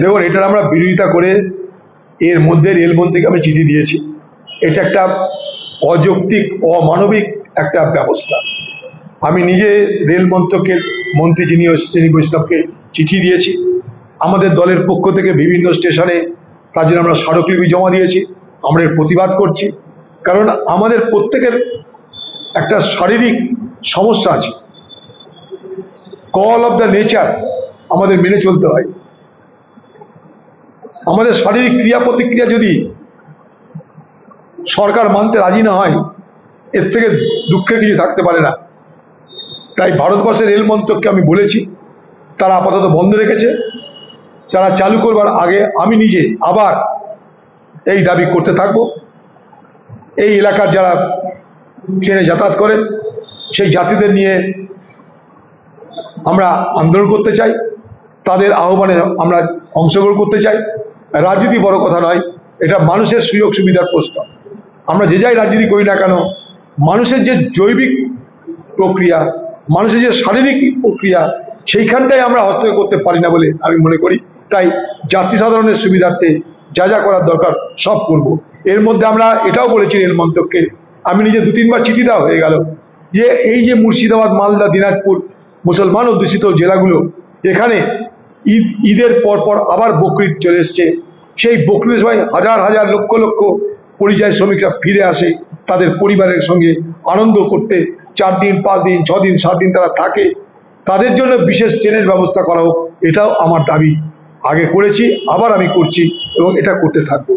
দেখুন, এটার আমরা বিরোধিতা করে এর মধ্যে রেলমন্ত্রীকে আমি চিঠি দিয়েছি। এটা একটা অযৌক্তিক, অমানবিক একটা ব্যবস্থা। আমি নিজে রেল মন্ত্রকের মন্ত্রী যিনি শ্রেণি বৈষ্ণবকে চিঠি দিয়েছি। আমাদের দলের পক্ষ থেকে বিভিন্ন স্টেশনে তার জন্য আমরা স্মারকলিপি জমা দিয়েছি। আমরা এর প্রতিবাদ করছি। কারণ আমাদের প্রত্যেকের একটা শারীরিক সমস্যা আছে। কল অফ দ্য নেচার আমাদের মেনে চলতে হয়। আমাদের শারীরিক ক্রিয়া প্রতিক্রিয়া যদি সরকার মানতে রাজি না হয়, এর থেকে দুঃখের কিছু থাকতে পারে না। তাই ভারতবর্ষের রেল মন্ত্রককে আমি বলেছি, তারা আপাতত বন্ধ রেখেছে। যারা চালু করবার আগে আমি নিজে আবার এই দাবি করতে থাকব। এই এলাকার যারা ট্রেনে যাতায়াত করেন সেই যাত্রীদের নিয়ে আমরা আন্দোলন করতে চাই, তাদের আহ্বানে আমরা অংশগ্রহণ করতে চাই। রাজনীতি বড় কথা নয়, এটা মানুষের সুযোগ সুবিধার প্রশ্ন। আমরা যে যাই রাজনীতি করি না কেন, মানুষের যে জৈবিক প্রক্রিয়া, মানুষের যে শারীরিক প্রক্রিয়া, সেইখানটাই আমরা হস্তক্ষেপ করতে পারি না বলে আমি মনে করি। তাই যাত্রী সাধারণের সুবিধার্থে যা যা করার দরকার সব করব। এর মধ্যে আমরা এটাও বলেছি রেল মন্ত্রককে, আমি নিজে দু তিনবার চিঠি দেওয়া হয়ে গেল। যে এই যে মুর্শিদাবাদ, মালদা, দিনাজপুর মুসলমান অধ্যুষিত জেলাগুলো, এখানে ঈদ, ঈদের পর পর আবার বকরিদ চলে এসছে। সেই বকরিদের সময় হাজার হাজার, লক্ষ লক্ষ পরিযায়ী শ্রমিকরা ফিরে আসে, তাদের পরিবারের সঙ্গে আনন্দ করতে। চার দিন, পাঁচ দিন, ছ দিন, সাত দিন তারা থাকে। তাদের জন্য বিশেষ ট্রেনের ব্যবস্থা করা হোক, এটাও আমার দাবি। আগে করেছি, আবার আমি করছি এবং এটা করতে থাকব।